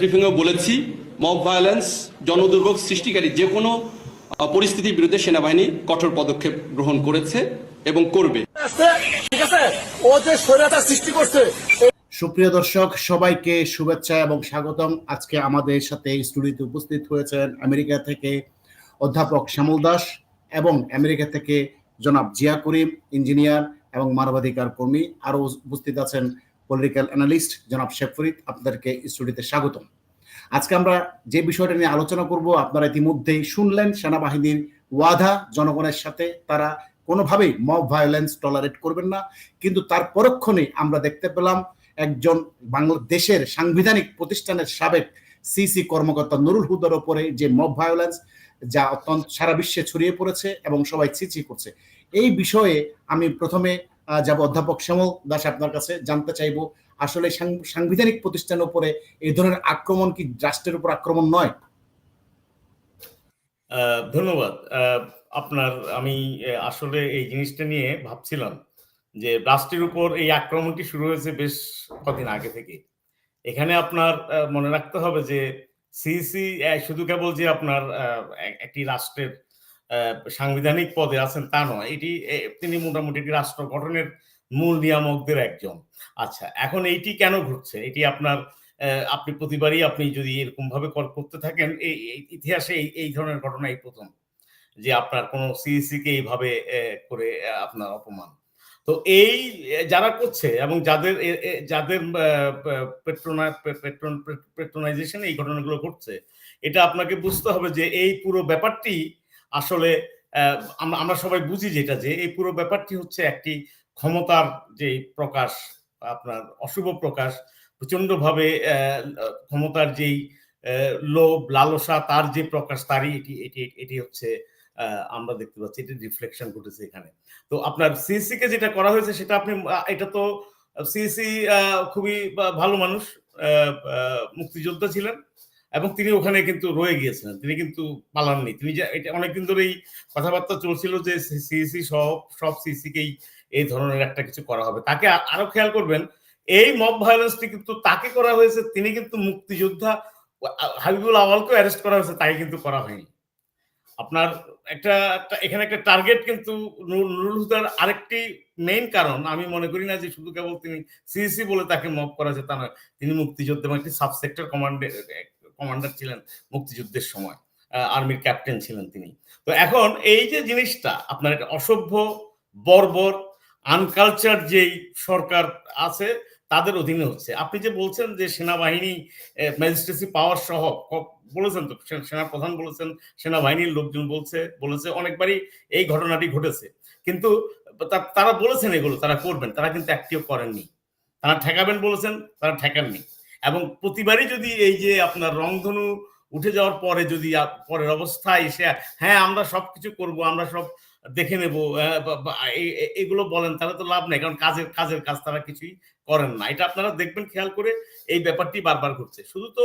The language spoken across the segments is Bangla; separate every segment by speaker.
Speaker 1: ব্রিফিংয়েও বলেছি মব ভায়োলেন্স জনদুর্ভোগ সৃষ্টিকারী যে কোনো পরিস্থিতির বিরুদ্ধে সেনাবাহিনী কঠোর পদক্ষেপ গ্রহণ করেছে এবং করবে।
Speaker 2: ঠিক আছে? ও যে স্বৈরাচার সৃষ্টি করছে
Speaker 3: সুপ্রিয় দর্শক সবাইকে শুভেচ্ছা এবং স্বাগতম। আজকে আমাদের সাথে স্টুডিওতে উপস্থিত হয়েছেন আমেরিকা থেকে অধ্যাপক শ্যামল দাস এবং আমেরিকা থেকে জনাব জিয়া করিম ইঞ্জিনিয়ার এবং মানবাধিকার কর্মী। আরও উপস্থিত আছেন পলিটিক্যাল অ্যানালিস্ট জনাব শেখ ফরিদ। আপনাদেরকে স্টুডিওতে স্বাগতম। আজকে আমরা যে বিষয়টা নিয়ে আলোচনা করব, আপনারা ইতিমধ্যেই শুনলেন, সেনাবাহিনীর ওয়াধা জনগণের সাথে তারা কোনোভাবেই মব ভায়োলেন্স টলারেট করবেন না। কিন্তু তার পরক্ষণে আমরা দেখতে পেলাম একজন বাংলাদেশের সাংবিধানিক প্রতিষ্ঠানের সাবেক সিসি কর্মকর্তা নুরুল হুদার ওপরে যে মব ভায়োলেন্স যা অত্যন্ত সারা বিশ্বে ছড়িয়ে পড়েছে এবং সবাই চিচি করছে। এই বিষয়ে আমি প্রথমে যাব অধ্যাপক শ্যামল দাস আপনার কাছে জানতে চাইব। আসলে সাংবিধানিক প্রতিষ্ঠানের উপরে এই ধরনের আক্রমণ কি রাষ্ট্রের উপর আক্রমণ নয়?
Speaker 4: ধন্যবাদ। আপনার, আমি আসলে এই জিনিসটা নিয়ে ভাবছিলাম যে রাষ্ট্রের উপর এই আক্রমণটি শুরু হয়েছে বেশ কদিন আগে থেকে। এখানে আপনার মনে রাখতে হবে যে সিসি শুধু কেবল যে আপনার একটি রাষ্ট্রের সাংবিধানিক পদে আছেন তা নয়, এটি তিনি মোটামুটি একটি রাষ্ট্র গঠনের মূল নিয়ামকদের একজন। আচ্ছা এখন এইটি কেন ঘটছে? এটি আপনার আপনি প্রতিবারই আপনি যদি এরকম ভাবে কর- করতে থাকেন, এই ইতিহাসে এই ধরনের ঘটনা এই প্রথম, যে আপনার কোন সিইসি কে এইভাবে করে আপনার অপমান। তো এই যারা করছে এবং যাদের যাদের পেট্রোনাইজেশন এই ঘটনাগুলো ঘটছে, এটা আপনাকে বুঝতে হবে যে এই পুরো ব্যাপারটি আসলে আমরা সবাই বুঝি যেটা, যে এই পুরো ব্যাপারটি হচ্ছে একটি ক্ষমতার যে প্রকাশ আপনার অশুভ প্রকাশ প্রচন্ডভাবে আহ, ক্ষমতার যেই লোভ লালসা তার যে প্রকাশ তারই এটি এটি এটি হচ্ছে আমরা দেখতে পাচ্ছি এটি রিফ্লেকশন ঘটেছে এখানে। তো আপনার সিসি কে যেটা করা হয়েছে সেটা আপনি এটা তো সিসি খুবই ভালো মানুষ মুক্তিযোদ্ধা ছিলেন এবং তিনি ওখানে কিন্তু রয়ে গিয়েছিলেন। তিনি কিন্তু পালাননি। তিনি যে এটা অনেকদিন ধরেই কথাবার্তা চলছিল যে সিসি সব সব সিসি কেই এই ধরনের একটা কিছু করা হবে। তাকে আরও খেয়াল করবেন, এই মব ভায়োলেন্সটি কিন্তু তাকে করা হয়েছে, তিনি কিন্তু মুক্তিযোদ্ধা হাবিবুল আওয়ালকে অ্যারেস্ট করা হয়েছে, তাই কিন্তু করা হয়নি। আপনার একটা এখানে একটা টার্গেট কিন্তু নুর- নুরুল হুদার আরেকটি মেইন কারণ। আমি মনে করি না যে শুধু কেবল তিনি সিসি বলে তাকে মব করা হয়েছে, তা নয়, তিনি মুক্তিযুদ্ধে এবং একটি সাবসেক্টর কমান্ডে কমান্ডার ছিলেন মুক্তিযুদ্ধের সময়। আর্মির ক্যাপ্টেন ছিলেন তিনি। তো এখন এই যে জিনিসটা, আপনার একটা অসভ্য, বর্বর আনকালচার যেই সরকার আছে, তাদের অধীনে হচ্ছে। আপনি যে বলছেন যে সেনাবাহিনী ম্যাজিস্ট্রেসি পাওয়ার সহ বলেছেন তো, সে- সেনা প্রধান বলেছেন, সেনাবাহিনীর লোকজন বলছে, বলেছে, অনেকবারই এই ঘটনাটি ঘটেছে। কিন্তু তারা বলেছেন এগুলো, তারা করবেন, তারা কিন্তু একটিও করেননি। তারা ঠেকাবেন বলেছেন, তারা ঠেকাননি। এবং প্রতিবারই যদি এই যে আপনার রংধনু উঠে যাওয়ার পরে যদি পরের অবস্থায় এসে হ্যাঁ আমরা সব কিছু করব, আমরা সব দেখে নেব এগুলো বলেন, তাহলে তো লাভ নাই, কারণ কাজের কাজের কাজ তারা কিছুই করেন না। এটা আপনারা দেখবেন, খেয়াল করে এই ব্যাপারটি বারবার ঘটছে। শুধু তো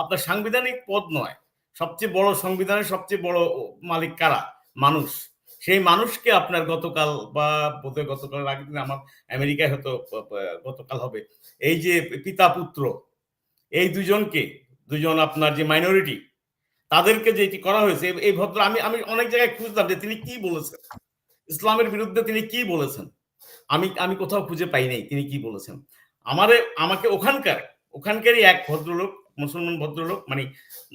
Speaker 4: আপনার সাংবিধানিক পদ নয়, সবচেয়ে বড় সংবিধানের সবচেয়ে বড় মালিক কারা? মানুষ। সেই মানুষকে আপনার গতকাল বা, বোধহয় গতকাল আগের দিন আমার আমেরিকায় হয়তো গতকাল হবে। এই যে পিতা পুত্র এই দুজনকে, দুজন আপনার যে মাইনরিটি তাদেরকে যে এটি করা হয়েছে, এই- ভদ্র, আমি আমি অনেক জায়গায় খুঁজলাম যে তিনি কি বলেছেন। ইসলামের বিরুদ্ধে তিনি কি বলেছেন? আমি আমি কোথাও খুঁজে পাই নাই তিনি কি বলেছেন। আমারে, আমাকে ওখানকার, ওখানকারই এক ভদ্রলোক, মুসলমান ভদ্রলোক মানে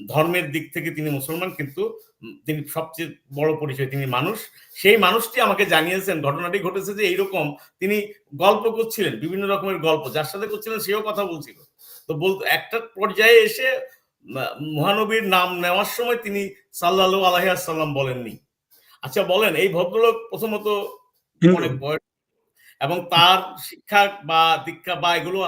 Speaker 4: ধর্মের দিক থেকে তিনি মুসলমান, কিন্তু তিনি সবচেয়ে বড় পরিচয়, তিনি মানুষ। সেই মানুষটি আমাকে জানিয়েছেন, ঘটনাটি ঘটেছে যে এইরকম তিনি গল্প করছিলেন, বিভিন্ন রকমের গল্প, যার সাথে করছিলেন সেও কথা বলছিল। তো বল একটা পর্যায়ে এসে মহানবীর নাম নেওয়ার সময় তিনি সাল্লাহ আলহাম বলেননি। আচ্ছা বলেন এই ভদ্রলোক প্রথমত অনেক বয়স এবং তার শিক্ষা বা দীক্ষা বা এগুলো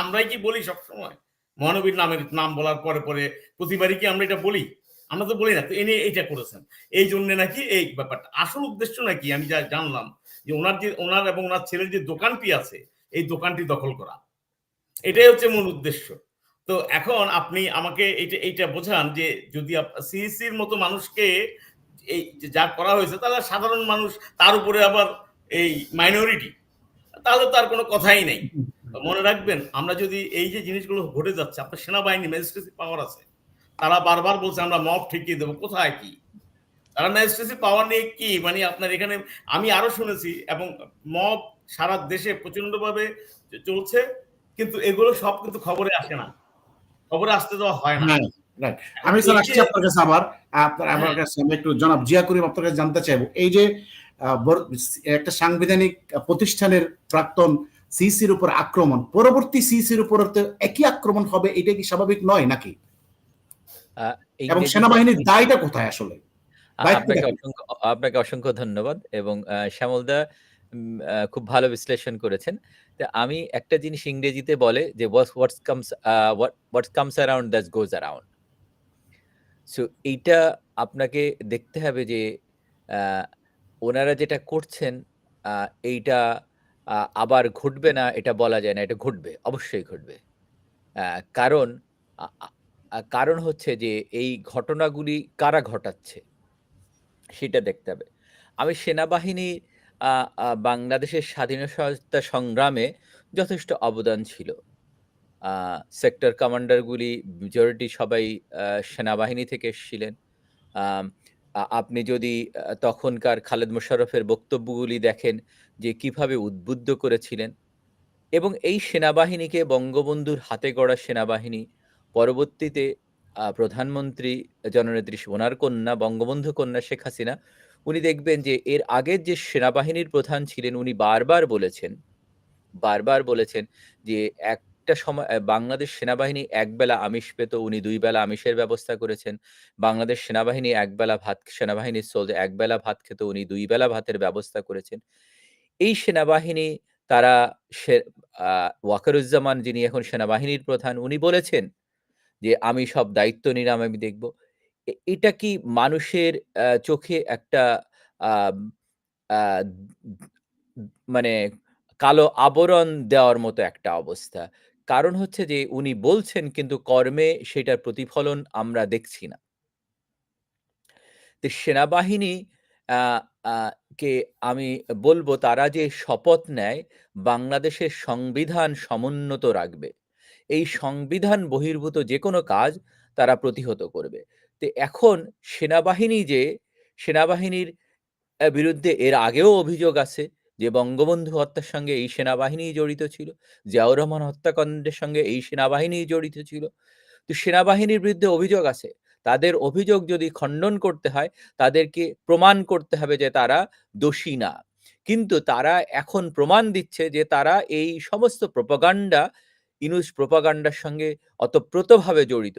Speaker 4: আমরাই কি বলি সবসময়? মহানবীর নামের নাম বলার পরে পরে প্রতিবারই কি আমরা এটা বলি? আমরা তো বলি না তো এনে এইটা করেছেন। এই জন্য নাকি এই ব্যাপারটা। আসল উদ্দেশ্য নাকি আমি যা জানলাম যে ওনার যে ওনার এবং ওনার ছেলের যে দোকানটি আছে এই দোকানটি দখল করা। এটাই হচ্ছে মূল উদ্দেশ্য। তো এখন আপনি আমাকে এইটা এইটা বোঝান যে যদি সিইসির মতো মানুষকে এই যা করা হয়েছে, তাহলে সাধারণ মানুষ, তার উপরে আবার এই মাইনরিটি তাহলে তার কোনো কথাই নেই। মনে রাখবেন, আমরা যদি এই যে জিনিসগুলো ঘটে যাচ্ছে, আপনার সেনাবাহিনী ম্যাজিস্ট্রেসি পাওয়ার আছে। তারা বারবার বলছে, আমরা মব ঠিকিয়ে দেবো, কোথায় কি? তারা ম্যাজিস্ট্রেসি পাওয়ার নিয়ে কি? মানে আপনার এখানে, আমি আরও শুনেছি, এবং মব সারা দেশে প্রচন্ডভাবে চলছে, কিন্তু এগুলো সব কিন্তু খবরে আসে না। খবরে আসতে দেওয়া হয় না।
Speaker 3: আমি স্যার আসছি আপনার কাছে আবার। আপনার আমার
Speaker 4: হ্যাঁ।
Speaker 3: কাছে আমি একটু জনাব জিয়া করিম আপনার কাছে জানতে চাইব। এই যে একটা সাংবিধানিক প্রতিষ্ঠানের প্রাক্তন সিসির উপর আক্রমণ পরবর্তী সিসির উপর তো একই আক্রমণ হবে এটা কি স্বাভাবিক নয় নাকি?
Speaker 5: আহ,
Speaker 3: এবং সেনাবাহিনীর দায়টা কোথায় আসলে?
Speaker 5: আপনাকে অসংখ্য আপনাকে অসংখ্য ধন্যবাদ এবং আহ, শ্যামলদা খুব ভালো বিশ্লেষণ করেছেন। তা আমি একটা জিনিস ইংরেজিতে বলে যে what's comes what comes around that goes around so এইটা আপনাকে দেখতে হবে যে ওনারা যেটা করছেন এইটা আবার ঘটবে না এটা বলা যায় না এটা ঘটবে অবশ্যই ঘটবে। কারণ কারণ হচ্ছে যে এই ঘটনাগুলি কারা ঘটাচ্ছে সেটা দেখতে হবে। আমি সেনাবাহিনী আহ, আহ, বাংলাদেশের স্বাধীনতা সংগ্রামে যথেষ্ট অবদান ছিল। সেক্টর কমান্ডারগুলি মেজরিটি সবাই সেনাবাহিনী থেকে এসেছিলেন। আপনি যদি তখনকার খালেদ মোশাররফের বক্তব্যগুলি দেখেন যে কীভাবে উদ্বুদ্ধ করেছিলেন এবং এই সেনাবাহিনীকে বঙ্গবন্ধুর হাতে গড়া সেনাবাহিনী, পরবর্তীতে প্রধানমন্ত্রী জননেত্রী ওনার কন্যা, বঙ্গবন্ধু কন্যা শেখ হাসিনা উনি দেখবেন যে এর আগের যে সেনাবাহিনীর প্রধান ছিলেন, উনি বারবার বলেছেন বারবার বলেছেন যে একটা সময় বাংলাদেশ সেনাবাহিনী একবেলা আমিষ পেত, উনি দুই বেলা আমিষের ব্যবস্থা করেছেন। বাংলাদেশ সেনাবাহিনী একবেলা ভাত, সেনাবাহিনীর সোলজার একবেলা ভাত খেত, উনি দুই বেলা ভাতের ব্যবস্থা করেছেন। এই সেনাবাহিনী তারা সে- ওয়াকারুজ্জামান যিনি এখন সেনাবাহিনীর প্রধান, উনি বলেছেন যে, আমি সব দায়িত্ব নিলাম, আমি দেখব। এটা কি মানুষের চোখে একটা মানে কালো আবরণ দেওয়ার মতো একটা অবস্থা? কারণ হচ্ছে যে, উনি বলছেন কিন্তু কর্মে সেটার প্রতিফলন আমরা দেখছি না। সেনাবাহিনী কে আমি বলব তারা যে শপথ নেয়, বাংলাদেশের সংবিধান সমুন্নত রাখবে। এই সংবিধান বহির্ভূত যে কোনো কাজ তারা প্রতিহত করবে। তো এখন সেনাবাহিনী যে, সেনাবাহিনীর বিরুদ্ধে এর আগেও অভিযোগ আছে যে বঙ্গবন্ধু হত্যার সঙ্গে এই সেনাবাহিনী জড়িত ছিল, জিয়াউর রহমান হত্যাকাণ্ডের সঙ্গে এই সেনাবাহিনী জড়িত ছিল। তো সেনাবাহিনীর বিরুদ্ধে অভিযোগ আছে, তাদের অভিযোগ যদি খণ্ডন করতে হয়, তাদেরকে প্রমাণ করতে হবে যে তারা দোষী না। কিন্তু তারা এখন প্রমাণ দিচ্ছে যে তারা এই সমস্ত প্রপাগান্ডা, ইনুস প্রপাগান্ডার সঙ্গে অতপ্রতভাবে জড়িত।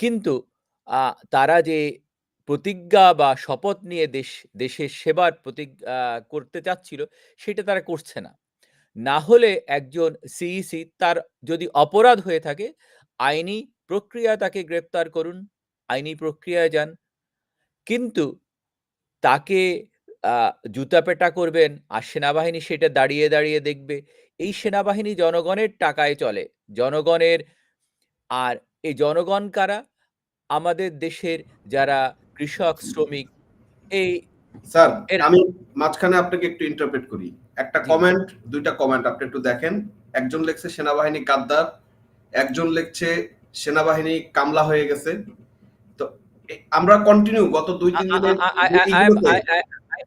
Speaker 5: কিন্তু তারা যে প্রতিজ্ঞা বা শপথ নিয়ে দেশ দেশের সেবার প্রতিজ্ঞা করতে চাচ্ছিল সেটা তারা করছে না। না হলে একজন সিইসি তার যদি অপরাধ হয়ে থাকে আইনি প্রক্রিয়া তাকে গ্রেপ্তার করুন আইনি প্রক্রিয়ায় যান। কিন্তু তাকে আহ, জুতাপেটা করবেন আর সেনাবাহিনী সেটা দাঁড়িয়ে দাঁড়িয়ে দেখবে। এই সেনাবাহিনী জনগণের টাকায় চলে। জনগণের আর এই জনগণ কারা? আমাদের দেশের যারা কৃষক শ্রমিক এই
Speaker 6: স্যার আমি মাঝখানে আপনাকে একটু ইন্টারপ্রেট করি। একটা কমেন্ট দুইটা কমেন্ট আপনি একটু দেখেন। একজন লেখছে সেনাবাহিনী গাদ্দার একজন লিখছে সেনাবাহিনী কামলা হয়ে গেছে। তো আমরা কন্টিনিউ গত দুই তিন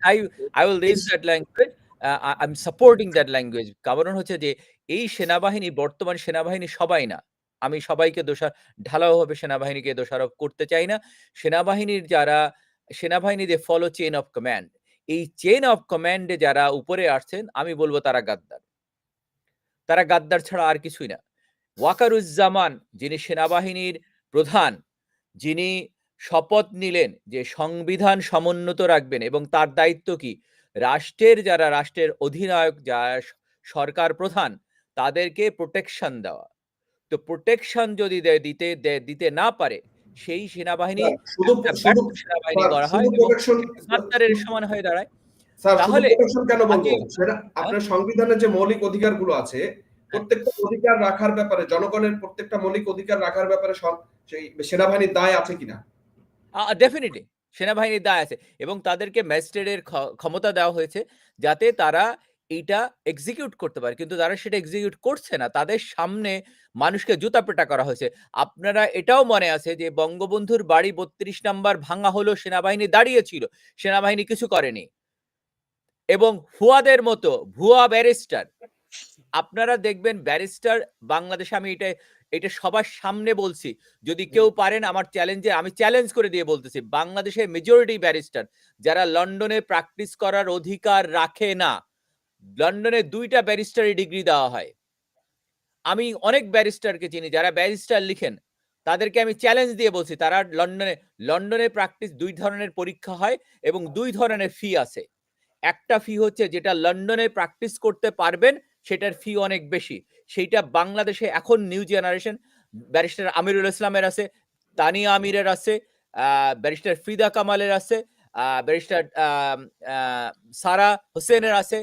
Speaker 5: I, I will raise that language. Uh, I- I'm supporting that language. কারণ হচ্ছে যে এই সেনাবাহিনী বর্তমান সেনাবাহিনী সবাই না। আমি সবাইকে দোষা ঢালাওভাবে সেনাবাহিনীকে দোষারোপ করতে চাই না। সেনাবাহিনীর যারা সেনাবাহিনী যে ফলো চেন অফ কমান্ড এই চেন অফ কমান্ডে যারা উপরে আসছেন, আমি বলব তারা গাদ্দার। তারা গাদ্দার ছাড়া আর কিছুই না। ওয়াকারুজ্জামান, যিনি সেনাবাহিনীর প্রধান, যিনি শপথ নিলেন যে সংবিধান সমুন্নত রাখবেন এবং তার দায়িত্ব কি? রাষ্ট্রের যারা, রাষ্ট্রের অধিনায়ক, যারা সরকার প্রধান, তাদেরকে প্রোটেকশন দেওয়া। তো প্রোটেকশন যদি দিতে দিতে না পারে সেই সেনাবাহিনী সেনাবাহিনী করা হয় সমান হয়ে দাঁড়ায়। তাহলে
Speaker 6: কেন বলব? আপনার সংবিধানের যে মৌলিক অধিকারগুলো আছে প্রত্যেকটা অধিকার রাখার ব্যাপারে জনগণের প্রত্যেকটা মৌলিক অধিকার রাখার ব্যাপারে সেনাবাহিনীর দায় আছে কিনা?
Speaker 5: ডেফিনেটলি সেনাবাহিনীর দায় আছে এবং তাদেরকে ম্যাজিস্ট্রেটের ক্ষ- ক্ষমতা দেওয়া হয়েছে যাতে তারা এইটা এক্সিকিউট করতে পারে। কিন্তু তারা সেটা এক্সিকিউট করছে না তাদের সামনে মানুষকে জুতা পেটা করা হয়েছে। আপনারা এটাও মনে আছে যে বঙ্গবন্ধুর বাড়ি বত্রিশ নাম্বার ভাঙা হলো সেনাবাহিনী দাঁড়িয়েছিল সেনাবাহিনী কিছু করেনি। এবং ফুয়াদের মতো ভুয়া ব্যারিস্টার আপনারা দেখবেন ব্যারিস্টার বাংলাদেশে আমি এটা এটা সবার সামনে বলছি যদি কেউ পারেন আমার চ্যালেঞ্জে আমি চ্যালেঞ্জ করে দিয়ে বলতেছি বাংলাদেশের মেজরিটি ব্যারিস্টার যারা লন্ডনে প্র্যাকটিস করার অধিকার রাখে না লন্ডনে দুইটা ব্যারিস্টারি ডিগ্রি দেওয়া হয়। আমি অনেক ব্যারিস্টারকে চিনি, যারা ব্যারিস্টার লিখেন, তাদেরকে আমি চ্যালেঞ্জ দিয়ে বলছি, তারা লন্ডনে লন্ডনে প্র্যাকটিস দুই ধরনের পরীক্ষা হয় এবং দুই ধরনের ফি আছে। একটা ফি হচ্ছে যেটা লন্ডনে প্র্যাকটিস করতে পারবেন, সেটার ফি অনেক বেশি। সেইটা বাংলাদেশে এখন নিউ জেনারেশন ব্যারিস্টার আমিরুল ইসলামের আছে, তানিয়া আমিরের আছে ব্যারিস্টার ফিদা কামালের আছে ব্যারিস্টার সারা হোসেনের আছে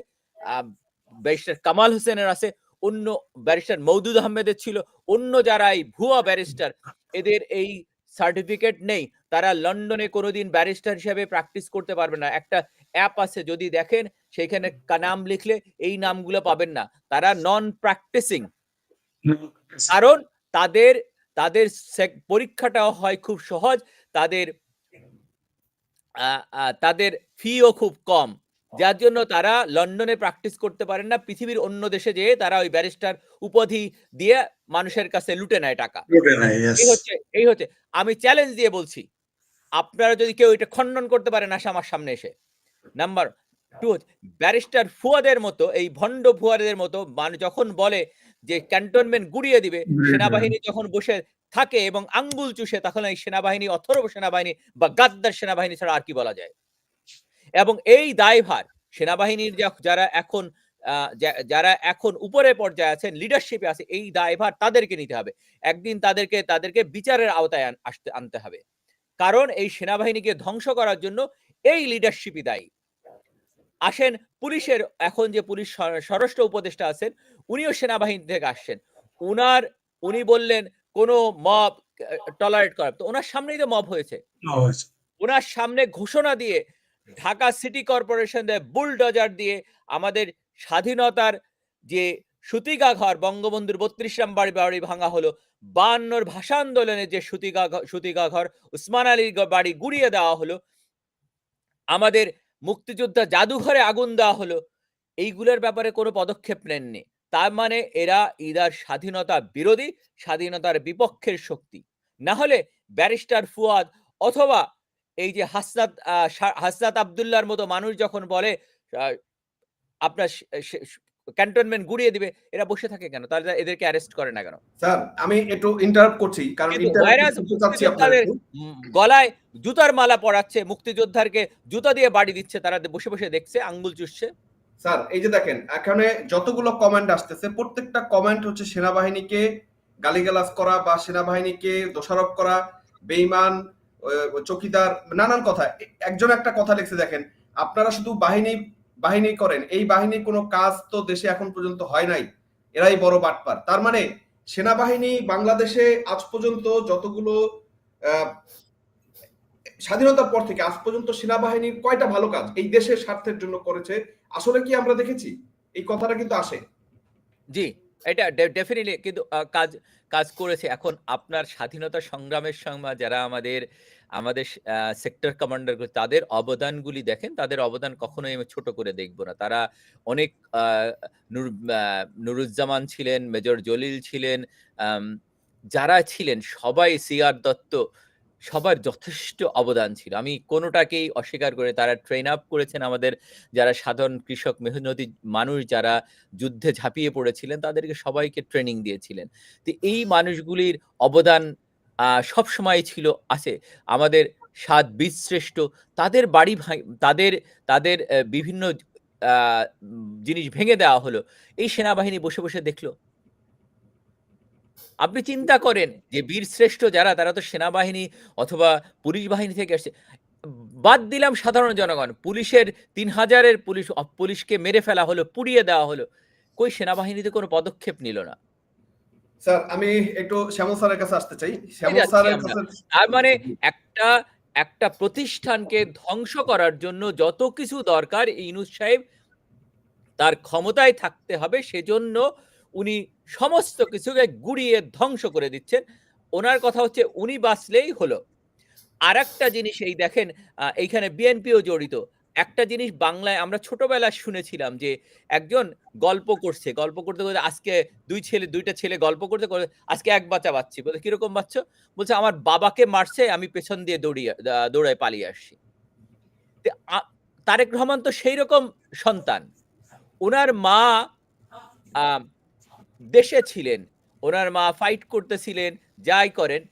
Speaker 5: ব্যারিস্টার কামাল হোসেনের আছে, অন্য ব্যারিস্টার মৌদুদ আহমেদের ছিল, অন্য যারা এই ভুয়া ব্যারিস্টার, এদের এই সার্টিফিকেট নেই। তারা লন্ডনে কোনোদিন ব্যারিস্টার হিসেবে প্র্যাকটিস করতে পারবে না। একটা অ্যাপ আছে, যদি দেখেন, সেখানে নাম লিখলে এই নামগুলো পাবেন না। তারা নন প্র্যাকটিসিং কারণ তাদের তাদের পরীক্ষাটাও হয় খুব সহজ, তাদের তাদের ফিও খুব কম। যার জন্য তারা লন্ডনে প্র্যাকটিস করতে পারেন না পৃথিবীর অন্য দেশে যেয়ে তারা ওই ব্যারিস্টার উপাধি দিয়ে মানুষের কাছে লুটে নেয় টাকা। এই হচ্ছে এই হচ্ছে। আমি চ্যালেঞ্জ দিয়ে বলছি আপনারা যদি কেউ এটা খণ্ডন করতে পারেন আসে আমার সামনে এসে। নাম্বার টু ব্যারিস্টার ফুয়াদের মতো এই ভণ্ড ফুয়াদের মতো মানে যখন বলে যে ক্যান্টনমেন্ট গুড়িয়ে দিবে সেনাবাহিনী যখন বসে থাকে এবং আঙ্গুল চুষে তখন এই সেনাবাহিনী অথর্ব সেনাবাহিনী বা গাদ্দার সেনাবাহিনী ছাড়া আর কি বলা যায়? এবং এই দায়ভার সেনাবাহিনীর যারা এখন যারা এখন উপরে পর্যায়ে আছেন লিডারশিপে আছে এই দায়ভার তাদেরকে নিতে হবে। একদিন তাদেরকে তাদেরকে বিচারের আওতায় আসতে আনতে হবে। কারণ এই সেনাবাহিনীকে ধ্বংস করার জন্য এই লিডারশিপই দায়ী। আসেন পুলিশের এখন যে পুলিশ স্বর- স্বরাষ্ট্র উপদেষ্টা আছেন উনিও সেনাবাহিনী থেকে আসছেন। উনার উনি বললেন কোনো মব টলারেট করা তো ওনার সামনেই তো মব হয়েছে। ওনার সামনে ঘোষণা দিয়ে ঢাকা সিটি কর্পোরেশন দিয়ে বুলডজার দিয়ে আমাদের স্বাধীনতার যে সুতিগা ঘর বঙ্গবন্ধুর বত্রিশ নাম্বার বাড়ি ভাঙা হলো বায়ান্নর ভাষা আন্দোলনে যে সুতিগা ঘ- সুতিগা ঘর উসমান আলীর বাড়ি গুড়িয়ে দেওয়া হলো, আমাদের মুক্তিযোদ্ধা জাদুঘরে আগুন দেওয়া হলো, এইগুলোর ব্যাপারে কোনো পদক্ষেপ নেননি। তার মানে এরা ইদার স্বাধীনতা বিরোধী, স্বাধীনতার বিপক্ষের শক্তি। না হলে ব্যারিস্টার ফুয়াদ অথবা এই যে হাসনাত হাসনাত আবদুল্লাহর মতো মানুষ যখন বলে আপনার ক্যান্টনমেন্ট গুড়িয়ে দিবে এরা বসে থাকে কেন? তাহলে এদেরকে অ্যারেস্ট করে না কেন?
Speaker 6: স্যার আমি একটু ইন্টারাপ্ট করছি কারণ
Speaker 5: গলায় জুতার মালা পরাচ্ছে মুক্তিযোদ্ধারকে জুতা দিয়ে বাড়ি দিচ্ছে তারা বসে বসে দেখছে আঙ্গুল চুষছে।
Speaker 6: স্যার এই যে দেখেন এখানে যতগুলো কমেন্ট আসতেছে প্রত্যেকটা কমেন্ট হচ্ছে সেনাবাহিনীকে গালিগালাজ করা বা সেনাবাহিনীকে দোষারোপ করা বেইমান চকিদার নানান কথা। একজন একটা কথা লিখছে, দেখেন, আপনারা শুধু বাহিনী বাহিনী করেন, এই বাহিনীর কোনো কাজ তো দেশে এখন পর্যন্ত হয় নাই। এরাই বড় বাটপার। তার মানে সেনাবাহিনী বাংলাদেশে আজ পর্যন্ত যতগুলো স্বাধীনতার পর থেকে আজ পর্যন্ত সেনাবাহিনীর কয়টা ভালো কাজ এই দেশের স্বার্থের জন্য করেছে, আসলে কি আমরা দেখেছি? এই কথাটা কিন্তু আসে।
Speaker 5: জি। এটা ডেফিনেটলি কিন্তু কাজ কাজ করেছে। এখন আপনার স্বাধীনতা সংগ্রামের সময় যারা আমাদের আমাদের সেক্টর কমান্ডার তাদের অবদানগুলি দেখেন, তাদের অবদান কখনোই আমি ছোট করে দেখব না। তারা অনেক নুর নুরুজ্জামান ছিলেন, মেজর জলিল ছিলেন যারা ছিলেন, সবাই সিআর দত্ত সবার যথেষ্ট অবদান ছিল। আমি কোনোটাকেই অস্বীকার করে তারা ট্রেন আপ করেছেন। আমাদের যারা সাধারণ কৃষক, মেহনতি মানুষ যারা যুদ্ধে ঝাঁপিয়ে পড়েছিলেন, তাদেরকে সবাইকে ট্রেনিং দিয়েছিলেন। তো এই মানুষগুলির অবদান সব সময় ছিল আছে। আমাদের সাত বীরশ্রেষ্ঠ তাদের বাড়ি তাদের তাদের বিভিন্ন জিনিস ভেঙে দেওয়া হলো। এই সেনাবাহিনী বসে বসে দেখল আপনি চিন্তা করেন যে বীরশ্রেষ্ঠ যারা তারা তো সেনাবাহিনী অথবা পুলিশ বাহিনী থেকে আসছে। বাদ দিলাম সাধারণ জনগণ। পুলিশের তিন হাজারের পুলিশ পুলিশকে মেরে ফেলা হলো পুড়িয়ে দেওয়া হলো কই সেনাবাহিনীতে কোনো পদক্ষেপ নিল না।
Speaker 6: স্যার আমি একটু শ্যামল স্যারের কাছে আসতে চাই। শ্যামল স্যারের কাছে
Speaker 5: তার মানে একটা একটা প্রতিষ্ঠানকে ধ্বংস করার জন্য যত কিছু দরকার ইনুস সাহেব তার ক্ষমতায় থাকতে হবে। সেজন্য উনি সমস্ত কিছুকে গুড়িয়ে ধ্বংস করে দিচ্ছেন। ওনার কথা হচ্ছে, উনি বাঁচলেই হলো। আর একটা জিনিস এই দেখেন এইখানে বিএনপিও জড়িত। একটা জিনিস বাংলায় আমরা ছোটবেলায় শুনেছিলাম যে একজন গল্প করছে, গল্প করতে করতে আজকে দুই ছেলে, দুইটা ছেলে গল্প করতে করতে আজকে এক বাচ্চা বাচ্চি। বলে কীরকম বাচ্চা? বলছে, আমার বাবাকে মারছে, আমি পেছন দিয়ে দৌড়িয়ে দৌড়ায় পালিয়ে আসছি। তারেক রহমান তো সেই রকম সন্তান। ওনার মা দেশে ছিলেন, ওনার মা ফাইট করতেছিলেন, যাই করেন,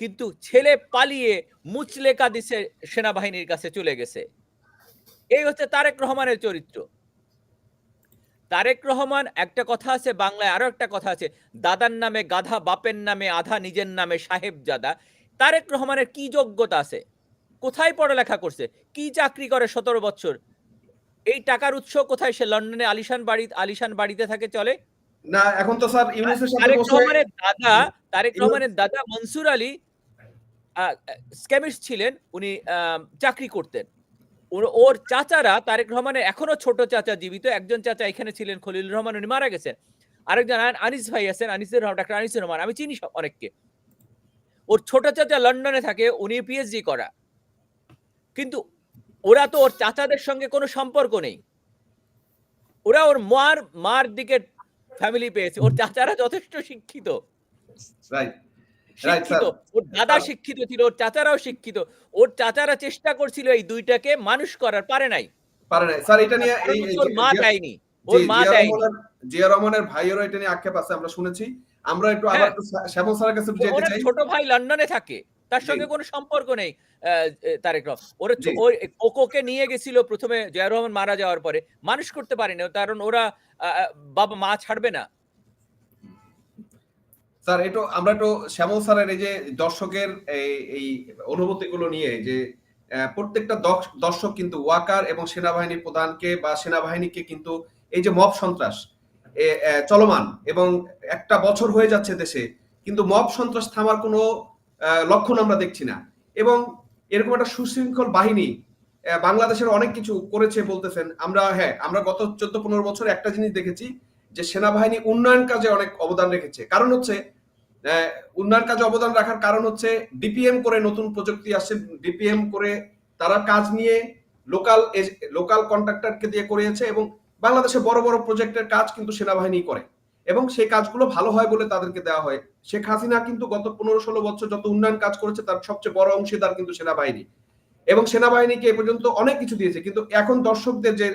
Speaker 5: কিন্তু ছেলে পালিয়ে মুচলেকা দিছে সেনাবাহিনীর কাছে চলে গেছে। এই হচ্ছে তারেক রহমানের চরিত্র। তারেক রহমান, একটা কথা আছে বাংলায়, আরও একটা কথা আছে, দাদার নামে গাধা, বাপের নামে আধা, নিজের নামে সাহেবজাদা। তারেক রহমানের কি যোগ্যতা আছে? কোথায় পড়ালেখা করছে? কি চাকরি করে সতেরো বছর? এই টাকার উৎস কোথায়? সে লন্ডনে আলিশান বাড়ি, আলিশান বাড়িতে থাকে, চলে।
Speaker 6: না এখন তো স্যার ইউনিসের সাথে
Speaker 5: তারেক রহমানের দাদা তারেক রহমানের দাদা মনসুর আলী স্ক্যামিস্ট ছিলেন উনি চাকরি করতেন। ওর- চাচারা তারেক রহমানের এখনও ছোট চাচা জীবিত। একজন চাচা এখানে ছিলেন খলিল রহমান উনি মারা গেছেন। আরেকজন আনিস ভাই আছেন আনিসুর রহমান ডাক্তার আনিসুর রহমান আমি চিনি অনেককে। ওর ছোট চাচা লন্ডনে থাকে উনি পিএইচডি করা। কিন্তু ওরা তো ওর চাচাদের সঙ্গে কোনো সম্পর্ক নেই। ওরা ওর মার মার দিকে ফ্যামিলি পেয়েছে। ওর চাচারা যথেষ্ট শিক্ষিত।
Speaker 6: রাইট
Speaker 5: শিক্ষিত। ওর দাদা শিক্ষিত ছিল ওর চাচারাও শিক্ষিত। ওর চাচারা চেষ্টা করছিল এই দুইটাকে মানুষ করার পারে নাই।
Speaker 6: পারে নাই। স্যার এটা নিয়ে
Speaker 5: ওর মা দেয়নি। ওর মা দেয়নি।
Speaker 6: জিয়া রহমানের ভাইয়েরও এটা নিয়ে আক্ষেপ আছে আমরা শুনেছি। আমরা একটু আবার
Speaker 5: হ্যাঁ।
Speaker 6: শ্যামল স্যারের কাছে যেতে চাই।
Speaker 5: ছোট ভাই লন্ডনে থাকে। তার সঙ্গে কোনো সম্পর্ক নেই তারেক রহমান ওরা ওই কোকোকে নিয়ে গেছিল প্রথমে জয়া রহমান মারা যাওয়ার পরে। মানুষ করতে পারেনি কারণ ওরা বাবা মা ছাড়বে না।
Speaker 6: স্যার একটু আমরা একটু শ্যামল স্যারের এই যে দর্শকের এই অনুভূতিগুলো নিয়ে যে প্রত্যেকটা দর্শক কিন্তু ওয়াকার এবং সেনাবাহিনী প্রধানকে বা সেনাবাহিনীকে কিন্তু এই যে মব সন্ত্রাস চলমান এবং একটা বছর হয়ে যাচ্ছে দেশে কিন্তু মব সন্ত্রাস থামার কোনো লক্ষণ আমরা দেখছি না। এবং এরকম একটা সুশৃঙ্খল বাহিনী বাংলাদেশের অনেক কিছু করেছে বলতেছেন। আমরা হ্যাঁ আমরা গত চোদ্দ পনেরো বছর একটা জিনিস দেখেছি যে সেনাবাহিনী উন্নয়ন কাজে অনেক অবদান রেখেছে। কারণ হচ্ছে উন্নয়ন কাজে অবদান রাখার কারণ হচ্ছে ডিপিএম করে নতুন প্রযুক্তি আসছে, ডিপিএম করে তারা কাজ নিয়ে লোকাল লোকাল কন্ট্রাক্টরকে দিয়ে করিয়েছে এবং বাংলাদেশে বড় বড় প্রজেক্টের কাজ কিন্তু সেনাবাহিনী করে। এবং সেই কাজগুলো ভালো হয় বলে তাদেরকে দেওয়া হয়। শেখ হাসিনা কিন্তু গত পনেরো ষোলো বছর যত উন্নয়ন কাজ করেছে, তার সবচেয়ে বড় অংশীদার কিন্তু সেনাবাহিনী। এবং সেনাবাহিনীকে এ পর্যন্ত অনেক কিছু দিয়েছে, কিন্তু এখন দর্শকদের যে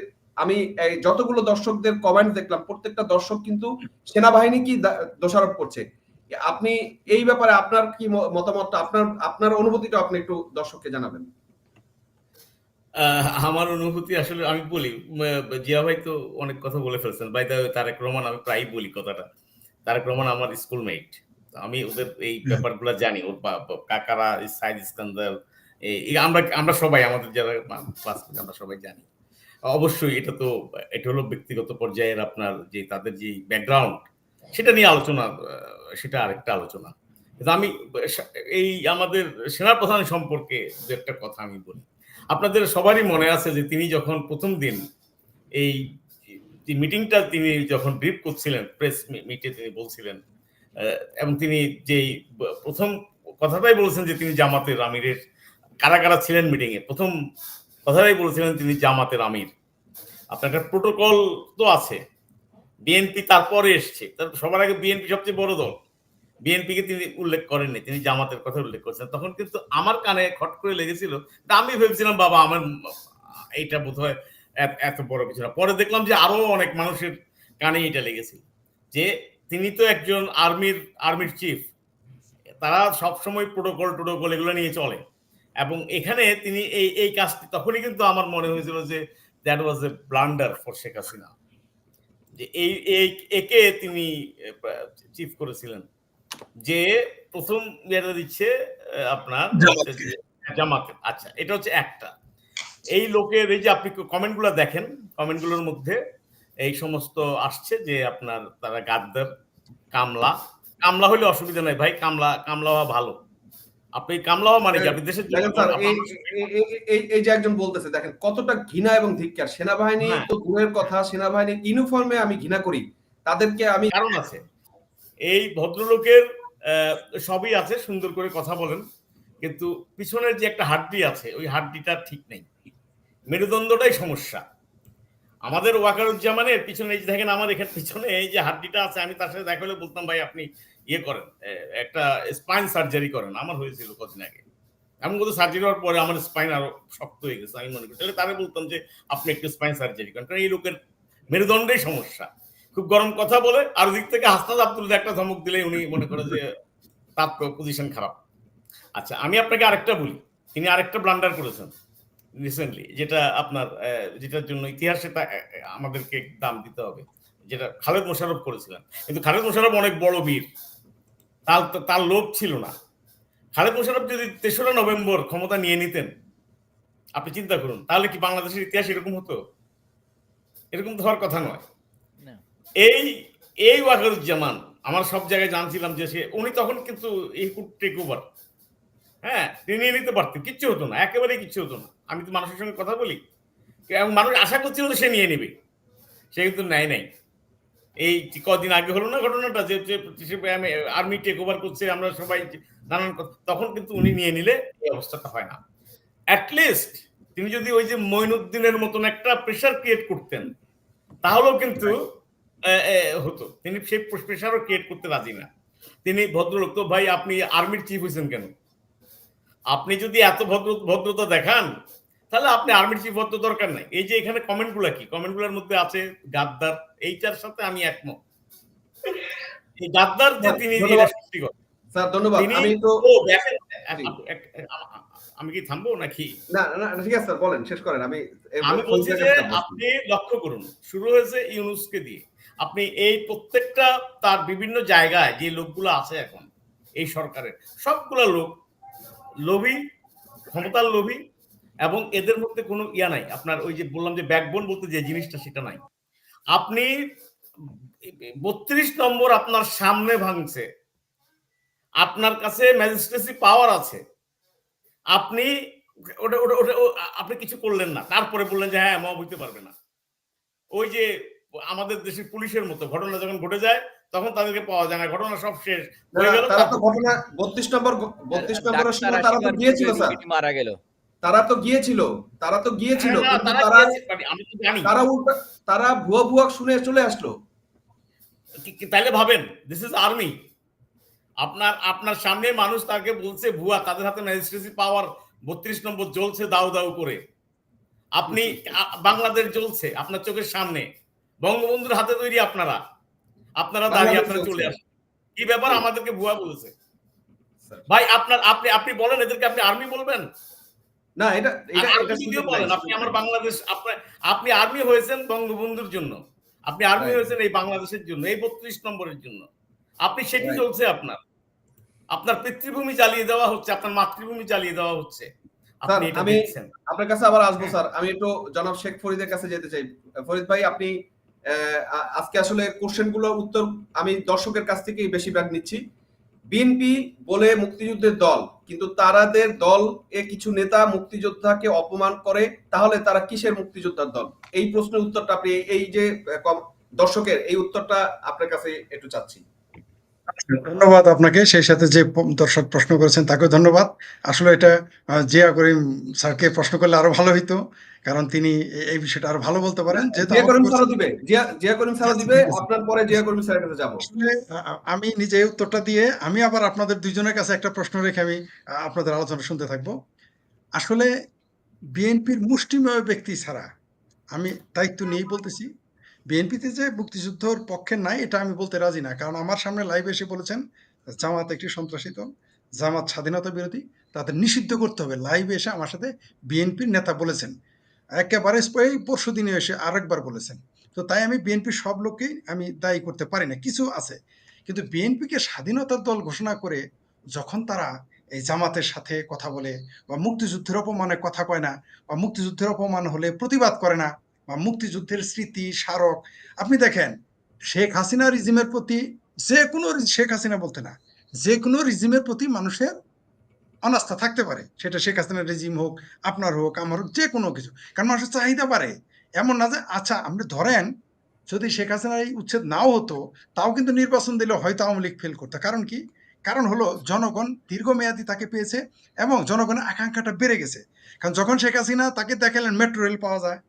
Speaker 6: আমি যতগুলো দর্শকদের কমেন্ট দেখলাম, প্রত্যেকটা দর্শক কিন্তু সেনাবাহিনী কি দোষারোপ করছে। আপনি এই ব্যাপারে আপনার কি মতামতটা, আপনার আপনার অনুভূতিটা আপনি একটু দর্শককে জানাবেন।
Speaker 4: আমার অনুভূতি আসলে আমি বলি জিয়া ভাই তো অনেক কথা বলে ফেলছেন। ভাই তারেক রহমান আমি প্রায় বলি কথাটা। তারেক রহমান আমার স্কুলমেট আমি ওদের এই ব্যাপারগুলো জানি। ওর কাকারা সাইদ ইস্কান্দার আমরা আমরা সবাই আমাদের যারা ক্লাস আমরা সবাই জানি। অবশ্যই এটা তো এটা হলো ব্যক্তিগত পর্যায়ের আপনার যে তাদের যে ব্যাকগ্রাউন্ড সেটা নিয়ে আলোচনা সেটা আরেকটা আলোচনা। কিন্তু আমি এই আমাদের সেনাপ্রধান সম্পর্কে দু একটা কথা আমি বলি। আপনাদের সবারই মনে আছে যে তিনি যখন প্রথম দিন এই মিটিংটা তিনি যখন ব্রিফ করছিলেন প্রেস মিটে তিনি বলছিলেন এবং তিনি যেই প্রথম কথাটাই বলেছেন যে তিনি জামাতের আমিরের, কারা কারা ছিলেন মিটিংয়ে প্রথম কথাটাই বলেছিলেন তিনি জামাতের আমির। আপনার একটা প্রোটোকল তো আছে। বিএনপি তারপরে এসছে। তার সবার আগে বিএনপি সবচেয়ে বড় দল। বিএনপি কে তিনি উল্লেখ করেননি, তিনি জামাতের কথা উল্লেখ করেছেন। তখন কিন্তু আমার কানে খট করে লেগেছিল, তা আমি ভেবেছিলাম, বাবা, আমার এইটা বোধ হয় এত বড় কিছু না। পরে দেখলাম যে আরও অনেক মানুষের কানে এটা লেগেছিল, যে তিনি তো একজন আর্মির আর্মির চিফ তারা সবসময় প্রোটোকল টোটোকল এগুলো নিয়ে চলে। এবং এখানে তিনি এই এই কাজটি, তখনই কিন্তু আমার মনে হয়েছিল যে that was a blunder for Sheikh Hasina যে এই একে তিনি চিফ করেছিলেন। যে প্রথম ইয়েটা দিচ্ছে আপনার জামাতে। আচ্ছা এটা হচ্ছে একটা। এই লোকের এই যে আপনি কমেন্টগুলো দেখেন কমেন্টগুলোর মধ্যে এই সমস্ত আসছে যে আপনার তারা গাদ্দার কামলা। কামলা হলে অসুবিধা নাই ভাই কামলা কামলা হওয়া ভালো। আপনি কামলাও মানে কি? আপনি দেশের
Speaker 6: এই যে একজন বলতেছে দেখেন কতটা ঘৃণা এবং ধিক্কার। সেনাবাহিনী
Speaker 4: হ্যাঁ।
Speaker 6: তো দূরের কথা সেনাবাহিনীর ইউনিফর্মে আমি ঘৃণা করি। তাদেরকে আমি
Speaker 4: কারণ আছে। এই ভদ্রলোকের সবই আছে, সুন্দর করে কথা বলেন। কিন্তু পিছনের যে একটা হাড্ডি আছে, ওই হাড্ডিটা ঠিক নেই। মেরুদণ্ডটাই সমস্যা। আমাদের ওয়াকারুজ্জামানের পিছনে, এই দেখেন আমার এখানে পিছনে এই যে হাড্ডিটা আছে, আমি তার সাথে দেখা হলে বলতাম, ভাই, আপনি ইয়ে করেন একটা স্পাইন সার্জারি করেন। আমার হয়েছিল কদিন আগে। এমন বলতে সার্জারি হওয়ার পরে আমার স্পাইন আরও শক্ত হয়ে গেছে, আমি মনে করি। তাহলে তারা বলতাম যে, আপনি একটু স্পাইন সার্জারি করেন। কারণ এই লোকের মেরুদণ্ডেই সমস্যা। খুব গরম কথা বলে আর দিক থেকে হাসনাদ আব্দুল্লাহ একটা ধমক দিলে উনি মনে করে যে তার পজিশন খারাপ। আচ্ছা আমি আপনাকে আরেকটা বলি। তিনি আরেকটা ব্লান্ডার করেছেন রিসেন্টলি যেটা আপনার যেটার জন্য ইতিহাসে তা, আমাদেরকে দাম দিতে হবে যেটা খালেদ মোশারফ করেছিলেন। কিন্তু খালেদ মোশারফ অনেক বড় বীর। তার তার লোভ ছিল না। খালেদ মোশারফ যদি তেসরা নভেম্বর ক্ষমতা নিয়ে নিতেন আপনি চিন্তা করুন তাহলে কি বাংলাদেশের ইতিহাস এরকম হতো? এরকম তো হওয়ার কথা নয়। এই এই ওয়াকারুজ্জামান, আমার সব জায়গায় জানছিলাম যে সে, উনি তখন কিন্তু এই কুড টেক ওভার হ্যাঁ তিনি নিতে পারতেন, কিচ্ছু হতো না, একেবারেই কিচ্ছু হতো না। আমি তো মানুষের সঙ্গে কথা বলি। এবং মানুষ আশা করছিল সে নিয়ে নেবে। সে কিন্তু নেয় নাই। এই কদিন আগে হলো না ঘটনাটা, যে আর্মি টেক ওভার করছে, আমরা সবাই নানান তখন কিন্তু উনি নিয়ে নিলে এই অবস্থাটা হয় না। অ্যাটলিস্ট তিনি যদি ওই যে মইনুদ্দিনের মতন একটা প্রেশার ক্রিয়েট করতেন, তাহলেও কিন্তু হতো। তিনি সেই প্রেশারও ক্রিয়েট করতে রাজি না। তিনি ভদ্রলোক তো ভাই আপনি আর্মির চিফ হয়েছেন কেন? আপনি যদি এত ভদ্র ভদ্রতা দেখান তাহলে আপনি আর্মির চিফ হতে দরকার নাই। এই যে এখানে কমেন্টগুলো কি? কমেন্টগুলোর মধ্যে আছে গাদ্দার। এইটার সাথে আমি একমত। এই গাদ্দার যে তিনি সৃষ্টি করেন,
Speaker 6: স্যার ধন্যবাদ। আমি তো
Speaker 4: আমি কি থামবো নাকি?
Speaker 6: না না না, ঠিক আছে স্যার বলেন শেষ করেন। আমি
Speaker 4: আমি বলছি যে আপনি লক্ষ্য করুন শুরু হয়েছে ইউনুসকে দিয়ে। আপনি এই প্রত্যেকটা তার বিভিন্ন জায়গায় যে লোকগুলো আছে এখন, এই সরকারের, সবগুলো লোক লোভী, ক্ষমতার লোভী এবং এদের মধ্যে কোনো ইয়া নাই। আপনার ওই যে বললাম যে ব্যাকবোন বলতে যে জিনিসটা সেটা নাই। আপনি বত্রিশ নম্বর আপনার সামনে ভাঙছে। আপনার কাছে ম্যাজিস্ট্রেসি পাওয়ার আছে। আপনি ওটা ওটা ওটা আপনি কিছু করলেন না। তারপরে বললেন যে হ্যাঁ মব বুঝতে পারবে না। ওই যে আমাদের দেশের পুলিশের মতো ঘটনা যখন ঘটে যায় তখন তাদেরকে পাওয়া যায় না। ঘটনা সব শেষ।
Speaker 6: তারা তো ঘটনা বত্রিশ নম্বর বত্রিশ নম্বরের সময় তারা তো গিয়েছিল স্যার।
Speaker 5: মারা গেল।
Speaker 6: তারা তো গিয়েছিল তারা তো গিয়েছিল
Speaker 4: হ্যাঁ, তারা
Speaker 6: তারা
Speaker 4: গিয়েছে, মানে আমি তো জানি।
Speaker 6: তারা উল্টা তারা ভুয়া ভুয়া শুনে চলে আসলো।
Speaker 4: তাইলে ভাবেন দিস ইজ আর্মি আপনার আপনার সামনে মানুষ তাকে বলছে ভুয়া তাদের হাতে ম্যাজিস্ট্রেসি পাওয়ার বত্রিশ নম্বর জ্বলছে দাউ দাউ করে। আপনি বাংলাদেশ জ্বলছে আপনার চোখের সামনে। বঙ্গবন্ধুর হাতে তৈরি আপনারা। আপনারা দাঁড়িয়ে আপনারা চলে আসেন। কি ব্যাপার? আমাদেরকে ভুয়া বলেছে। ভাই আপনার আপনি আপনি বলেন এদেরকে আপনি আর্মি বলবেন?
Speaker 6: না এটা
Speaker 4: বলেন আপনি আমার বাংলাদেশ আপনি আর্মি হয়েছেন বঙ্গবন্ধুর জন্য। আপনি আর্মি হয়েছেন এই বাংলাদেশের জন্য এই বত্রিশ নম্বরের জন্য। আপনি সেটি. চলছে আপনার। আপনার পিতৃভূমি জ্বালিয়ে দেওয়া হচ্ছে আপনার মাতৃভূমি জ্বালিয়ে দেওয়া হচ্ছে।
Speaker 6: আমি- আপনার কাছে আবার আসব স্যার। আমি একটু জনাব শেখ ফরিদের কাছে যেতে চাই। ফরিদ ভাই আপনি আজকে আসলে কোশ্চেনগুলোর উত্তর আমি দর্শকের কাছ থেকেই বেশিরভাগ নিচ্ছি। বিএনপি বলে মুক্তিযুদ্ধের দল, কিন্তু তারাদের দল এ কিছু নেতা মুক্তিযোদ্ধাকে অপমান করে, তাহলে তারা কিসের মুক্তিযোদ্ধার দল? এই প্রশ্নের উত্তরটা আপনি এই যে দর্শকের এই উত্তরটা আপনার কাছে একটু চাচ্ছি।
Speaker 7: ধন্যবাদ আপনাকে। সেই সাথে যে দর্শক প্রশ্ন করেছেন তাকেও ধন্যবাদ। আসলে এটা জিয়া করিম স্যারকে প্রশ্ন করলে আরও ভালো হইতো কারণ তিনি এই বিষয়টা আরও ভালো বলতে পারেন। যেহেতু
Speaker 6: জিয়া করিম
Speaker 7: করছেন-
Speaker 6: দিবে। জিয়া জিয়া করিম স্যারও দিবে। আপনার পরে জিয়া করিম স্যারের কাছে যাব।
Speaker 7: আমি নিজে উত্তরটা দিয়ে আমি আবার আপনাদের দুইজনের কাছে একটা প্রশ্ন রেখে আমি আপনাদের আলোচনা শুনতে থাকব। আসলে বিএনপির মুষ্টিমেয় ব্যক্তি ছাড়া আমি দায়িত্ব নিয়েই বলতেছি। বিএনপিতে যে মুক্তিযুদ্ধর পক্ষে নাই, এটা আমি বলতে রাজি না। কারণ আমার সামনে লাইভ এসে বলেছেন, জামাত একটি সন্ত্রাসী দল, জামাত স্বাধীনতা বিরোধী, তাদের নিষিদ্ধ করতে হবে। লাইভে এসে আমার সাথে বিএনপির নেতা বলেছেন। একেবারে পরশু দিনে এসে আরেকবার বলেছেন। তো তাই আমি বিএনপির সব লোককেই আমি দায়ী করতে পারি না। কিছু আছে। কিন্তু বিএনপিকে স্বাধীনতার দল ঘোষণা করে যখন তারা এই জামাতের সাথে কথা বলে বা মুক্তিযুদ্ধের অপমানে কথা কয় না বা মুক্তিযুদ্ধের অপমান হলে প্রতিবাদ করে না বা মুক্তিযুদ্ধের স্মৃতি, স্মারক। আপনি দেখেন, শেখ হাসিনা রিজিমের প্রতি যে কোনো শেখ হাসিনা বলতে না, যে কোনো রিজিমের প্রতি মানুষের অনাস্থা থাকতে পারে। সেটা শেখ হাসিনার রেজিম হোক, আপনার হোক, আমার হোক, যে কোনো কিছু। কারণ মানুষের চাহিদা পারে এমন না যে আচ্ছা আপনি ধরেন, যদি শেখ হাসিনার এই উচ্ছেদ নাও হতো, তাও কিন্তু নির্বাচন দিলে হয়তো আওয়ামী লীগ ফেল করতো। কারণ কি? কারণ হলো, জনগণ দীর্ঘমেয়াদী তাকে পেয়েছে এবং জনগণের আকাঙ্ক্ষাটা বেড়ে গেছে। কারণ যখন শেখ হাসিনা তাকে দেখালেন, মেট্রো রেল পাওয়া যায়।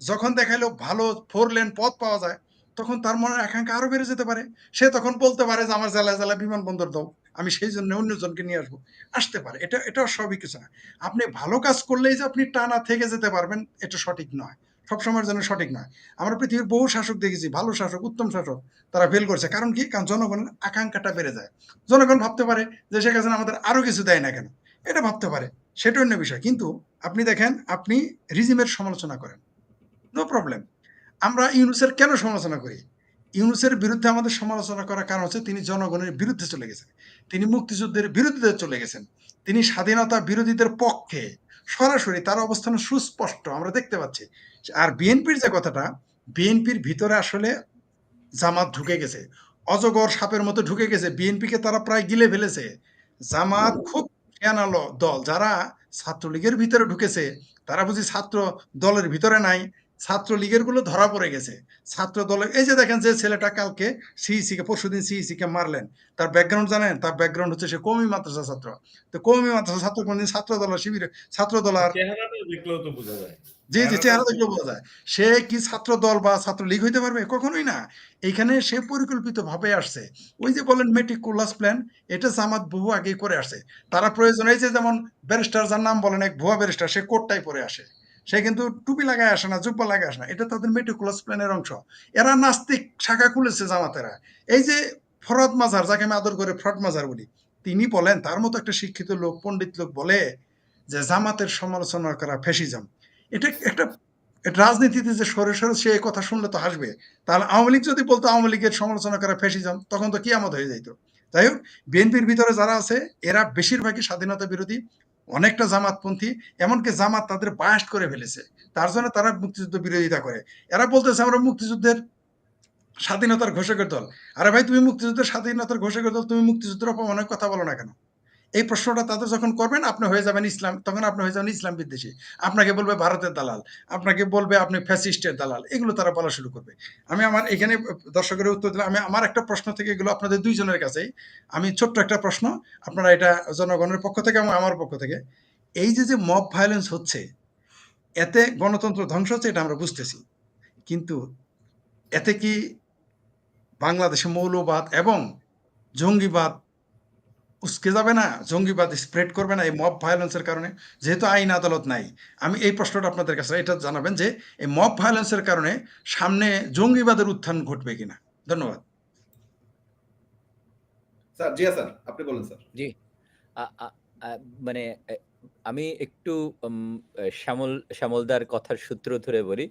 Speaker 7: যখন দেখাল ভালো ফোর লেন পথ পাওয়া যায়, তখন তার মনের আকাঙ্ক্ষা আরও বেড়ে যেতে পারে। সে তখন বলতে পারে যে, আমার জেলায় জেলায় বিমানবন্দর দাও, আমি সেই জন্য অন্যজনকে নিয়ে আসব। আসতে পারে। এটা এটা সবই কিছু না। আপনি ভালো কাজ করলেই যে আপনি টানা থেকে যেতে পারবেন, এটা সঠিক নয়। সবসময়ের জন্য সঠিক নয়। আমরা পৃথিবীর বহু শাসক দেখেছি, ভালো শাসক, উত্তম শাসক, তারা ফেল করছে। কারণ কি? কারণ জনগণের আকাঙ্ক্ষাটা বেড়ে যায়। জনগণ ভাবতে পারে যে, শেখ হাসিনা আমাদের আরও কিছু দেয় না কেন? এটা ভাবতে পারে। সেটা অন্য বিষয়। কিন্তু আপনি দেখেন, আপনি রিজিমের সমালোচনা করেন। নো প্রবলেম আমরা ইউনুসের কেন সমালোচনা করি? ইউনুসের বিরুদ্ধে আমাদের সমালোচনা করার কারণ হচ্ছে তিনি জনগণের বিরুদ্ধে চলে গেছেন। তিনি মুক্তিযুদ্ধের বিরুদ্ধে চলে গেছেন। তিনি স্বাধীনতা বিরোধীদের পক্ষে সরাসরি তার অবস্থান সুস্পষ্ট আমরা দেখতে পাচ্ছি। আর বিএনপির যে কথাটা, বিএনপির ভিতরে আসলে জামাত ঢুকে গেছে। অজগর সাপের মতো ঢুকে গেছে। বিএনপিকে তারা প্রায় গিলে ফেলেছে। জামাত খুব দল। যারা ছাত্রলীগের ভিতরে ঢুকেছে, তারা বুঝি ছাত্র দলের ভিতরে নাই। ছাত্রলীগেরগুলো ধরা পড়ে গেছে। ছাত্র দলের এই যে দেখেন যে ছেলেটা কালকে সিইসি কে পরশুদিন সিইসি কে মারলেন। তার ব্যাকগ্রাউন্ড জানেন? তার ব্যাকগ্রাউন্ড হচ্ছে সে কমি মাদ্রাসা ছাত্র। তো কমি মাদ্রাসা ছাত্র কোনদিন ছাত্র দল শিবির ছাত্র দল আর
Speaker 4: চেহারাটা দেখলেও তো বোঝা যায়।
Speaker 7: জি জি চেহারা দেখলে বোঝা যায়। সে কি ছাত্র দল বা ছাত্র লীগ হইতে পারবে? কখনোই না। এইখানে সে পরিকল্পিত ভাবে আসছে। ওই যে বলেন মেট্রিক মেটিকুলাস প্ল্যান এটা জামাত বহু আগে করে আসছে। তারা প্রয়োজন এই যে যেমন ব্যারিস্টার যার নাম বলেন এক ভুয়া ব্যারিস্টার সে কোটটাই পরে আসে। সে কিন্তু টুপি লাগায় আসে না, জুব্বা লাগায় আসে না, এটা তাদের মেটিকুলাস প্ল্যানের অংশ। এরা নাস্তিক শাখা খুলেছে জামাতেরা। এই যে ফরদ মাজার, যাকে আমি আদর করে ফরদ মাজার বলি, তিনি বলেন, তার মতো একটা শিক্ষিত লোক, পণ্ডিত লোক বলে যে জামাতের সমালোচনা করা ফ্যাসিজম। এটা একটা রাজনীতিতে যে সরে সরে সে কথা শুনলে তো হাসবে। তাহলে আওয়ামী লীগ যদি বলতো আওয়ামী লীগের সমালোচনা করা ফ্যাসিজম, তখন তো কিয়ামত হয়ে যাইতো। যাই হোক, বিএনপির ভিতরে যারা আছে, এরা বেশিরভাগই স্বাধীনতা বিরোধী। অনেকটা জামাতপন্থী, এমনকি জামাত তাদের বাস্ট করে ফেলেছে। তার জন্য তারা মুক্তিযুদ্ধ বিরোধিতা করে। এরা বলতেছে আমরা মুক্তিযুদ্ধের স্বাধীনতার ঘোষকের দল। আরে ভাই, তুমি মুক্তিযুদ্ধের স্বাধীনতার ঘোষকের দল, তুমি মুক্তিযুদ্ধের অপমানের কথা বলো না কেন? এই প্রশ্নটা তাদের যখন করবেন, আপনি হয়ে যাবেন ইসলাম, তখন আপনি হয়ে যাবেন ইসলাম বিদ্বেষী। আপনাকে বলবে ভারতের দালাল, আপনাকে বলবে আপনি ফ্যাসিস্টের দালাল, এগুলো তারা বলা শুরু করবে। আমি আমার এখানে দর্শকের উত্তর দিলাম, আমি আমার একটা প্রশ্ন থেকে এগুলো আপনাদের দুইজনের কাছেই। আমি ছোট্ট একটা প্রশ্ন, আপনারা এটা জনগণের পক্ষ থেকে এবং আমার পক্ষ থেকে। এই যে যে মব ভায়োলেন্স হচ্ছে, এতে গণতন্ত্র ধ্বংস হচ্ছে, এটা আমরা বুঝতেছি। কিন্তু এতে কি বাংলাদেশে মৌলবাদ এবং জঙ্গিবাদ উস্কে যাবে না জঙ্গিবাদ স্প্রেড করবে না এই মব ভায়োলেন্সের কারণে। যেহেতু আইন আদালত নাই আমি এই প্রশ্নটা আপনাদের কাছে এটা জানাবেন যে এই মব ভায়োলেন্সের কারণে সামনে জঙ্গিবাদের উত্থান ঘটবে কিনা। ধন্যবাদ।
Speaker 6: স্যার জিয়া স্যার আপনি বলেন স্যার।
Speaker 5: জি মানে আমি একটু উম, শ্যামল শ্যামলদার কথার সূত্র ধরে বলি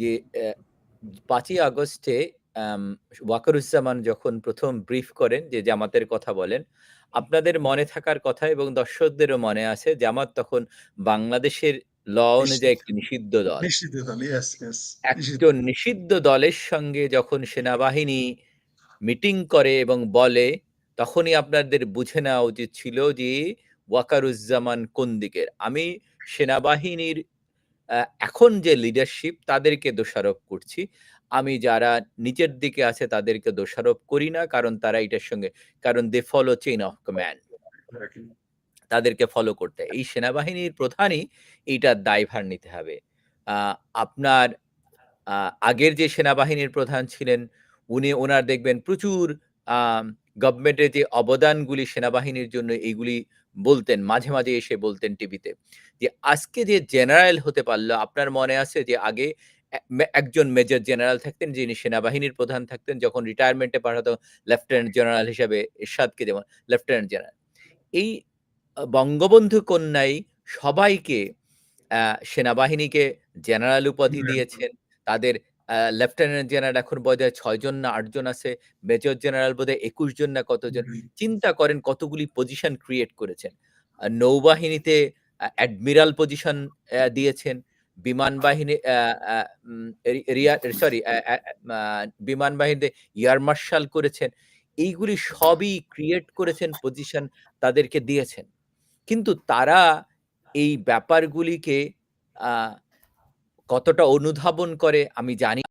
Speaker 5: যে পাঁচই আগস্টে ওয়াকারুজ্জামান যখন প্রথম ব্রিফ করেন যে জামাতের কথা বলেন আপনাদের মনে থাকার কথা এবং দর্শকদেরও মনে আছে জামাত তখন বাংলাদেশের ল অনুযায়ী একটি নিষিদ্ধ দল। একজন নিষিদ্ধ দলের সঙ্গে যখন সেনাবাহিনী মিটিং করে এবং বলে তখনই আপনাদের বুঝে নেওয়া উচিত ছিল যে ওয়াকারুজ্জামান কোন দিকের। আমি সেনাবাহিনীর এখন যে লিডারশিপ তাদেরকে দোষারোপ করছি। আমি যারা নিচের দিকে আছে তাদেরকে দোষারোপ করি না কারণ তারা এটার সঙ্গে কারণ they follow chain of command তাদেরকে ফলো করতে এই সেনাবাহিনীর প্রধানই এইটার দায়ভার নিতে হবে। আপনার আগের যে সেনাবাহিনীর প্রধান ছিলেন উনি ওনার দেখবেন প্রচুর গভর্নমেন্টের যে অবদানগুলি সেনাবাহিনীর জন্য এইগুলি বলতেন মাঝে মাঝে এসে বলতেন টিভিতে যে আজকে যে জেনারেল হতে পারল আপনার মনে আছে যে আগে একজন মেজর জেনারেল থাকতেন যিনি সেনাবাহিনীর প্রধান থাকতেন যখন রিটায়ারমেন্টে পাঠাতো লেফটেন্যান্ট জেনারেল হিসাবে এরশাদকে যেমন লেফটেন্যান্ট জেনারেল এই বঙ্গবন্ধু কন্যাই সবাইকে সেনাবাহিনীকে জেনারেল উপাধি দিয়েছেন। তাদের লেফটেন্যান্ট জেনারেল এখন বোধহয় ছয়জন না আটজন আছে মেজর জেনারেল বোধহয় একুশ জন না কতজন। চিন্তা করেন কতগুলি পজিশন ক্রিয়েট করেছেন। নৌবাহিনীতে অ্যাডমিরাল পজিশন দিয়েছেন। বিমান বাহিনী সরি বিমান বাহিনীতে এয়ার মার্শাল করেছেন। এইগুলি সবই ক্রিয়েট করেছেন পজিশন তাদেরকে দিয়েছেন। কিন্তু তারা এই ব্যাপারগুলিকে কতটা অনুধাবন করে আমি জানি